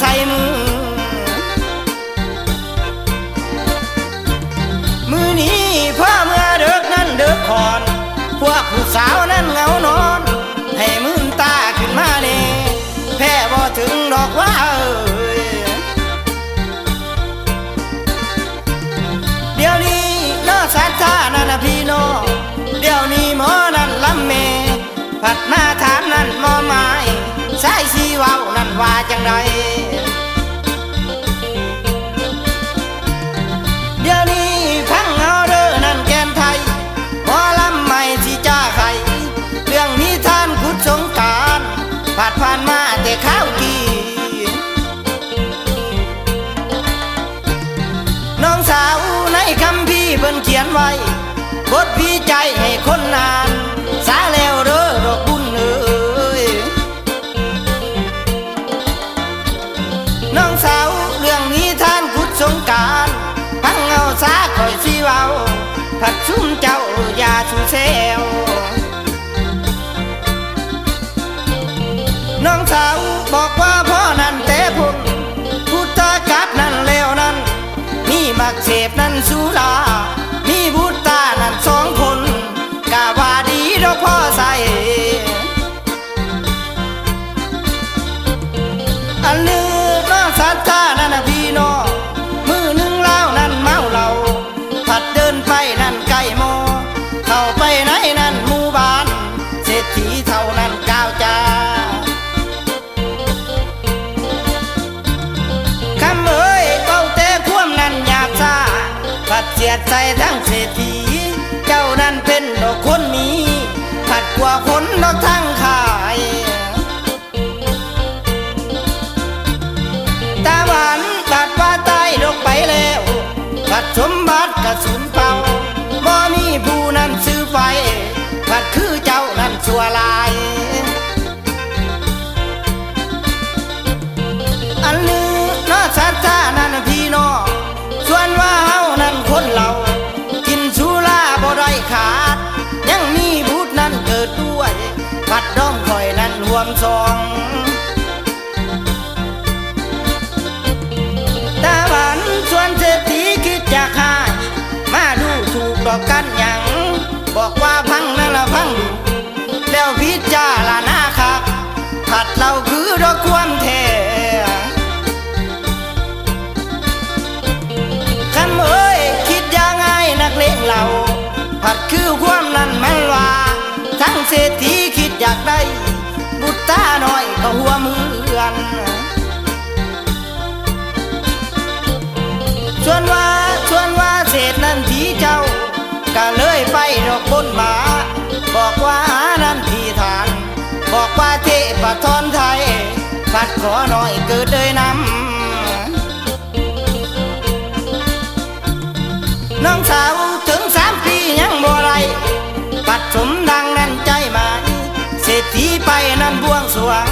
ใส่มือ มือนี้พ่อเมื่อเด็กนั้นเด็กคอน พวกผู้สาวนั้นเหงานอน ให้มืนตาขึ้นมาเน่แพ้บ่ถึงดอกว่าเอ้ยเดี๋ยวนี้นอสัตานั่นนะพี่น้องเดี๋ยวนี้หมอนั่นลำเม ผัดมาถามนั่นหมอไม้ สายสีเว้านั่นว่าจังไรเดี๋ยวนี้พังเอาเด้อนั่นแกนไทยหมอลำใหม่ที่จ้าใครเรื่องนิทานขุดสงการผ่านผ่านมาแต่ข้าวกีน้องสาวในคำพี่เพิ่นเขียนไว้บทพี่ใจให้คนนา อย่เซลน้องสาวบอกว่าพ่อนั่นแต่พุ่นพุทธกัดนั่นเลวนั่นนี่มักเสพนั่นสุรา ทั้งเศรษฐี เจ้านั้นเป็นดอกคนมีผัดกว่าคนดอกทั้งขา มสองตาหวานชวนเศรษฐีคิดจะขาย มาดูถูกดอกกัน วนว่าชวนว่าเศษนั้นทีเจ้า ก็เลยไปดอกบนหมา บอกว่านั้นทีทานบอกว่าเทพทอนไทยพัดขอหน่อยเกิดเลยนำน้องสาวถึงสามปียังบ่ไร ปัดสมดังนั้นใจหมายเศรษฐีไปนั้นบวงสวง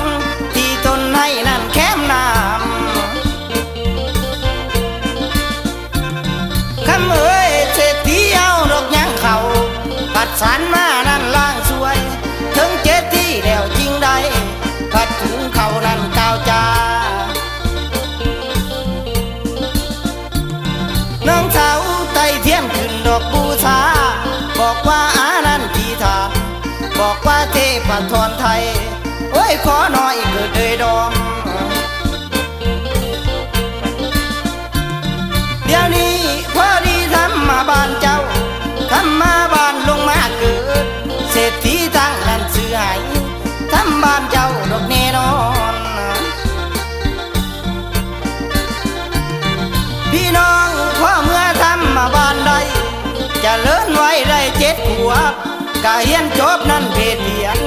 กะเฮียนจบนั่นเพศเพียน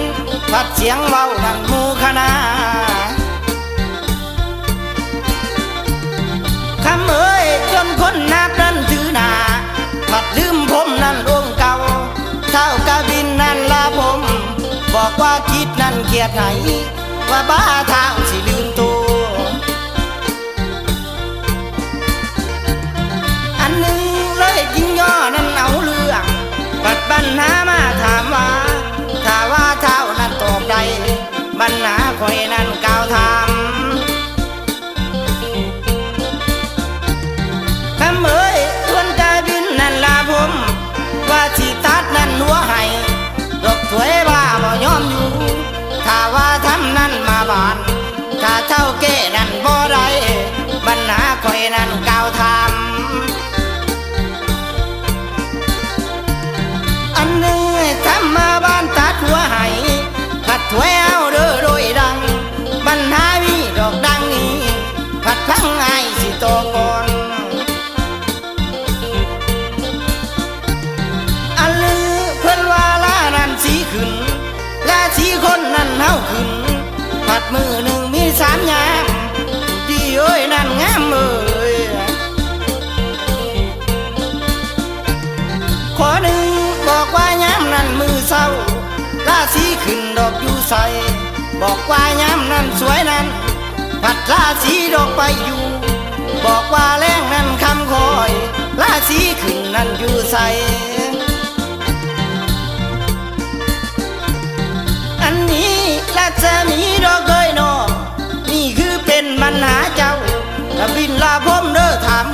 พัดเสียงเว้านั่นมูคณะคำเอ้ยจนคนนับนั้นถือหนาผัดลืมผมนั่นองเก่าเท่ากะบินนั่นลาผม บอกว่าคิดนั่นเกียดไหนว่าบ้าทา ขอหนึ่งบอกว่าย้ำนั้นมือเศร้าราศีขึ้นดอกอยู่ใสบอกว่าย้ำนั้นสวยนั้น ผัดราศีดอกไปอยู่ บอกว่าแรงนั้นคำคอยราศีขึ้นนั้นอยู่ใสอันนี้ราชมีดอกเกยนอนี่คือเป็นปัญหาเจ้าถ้าบินลาพมเด้อถาม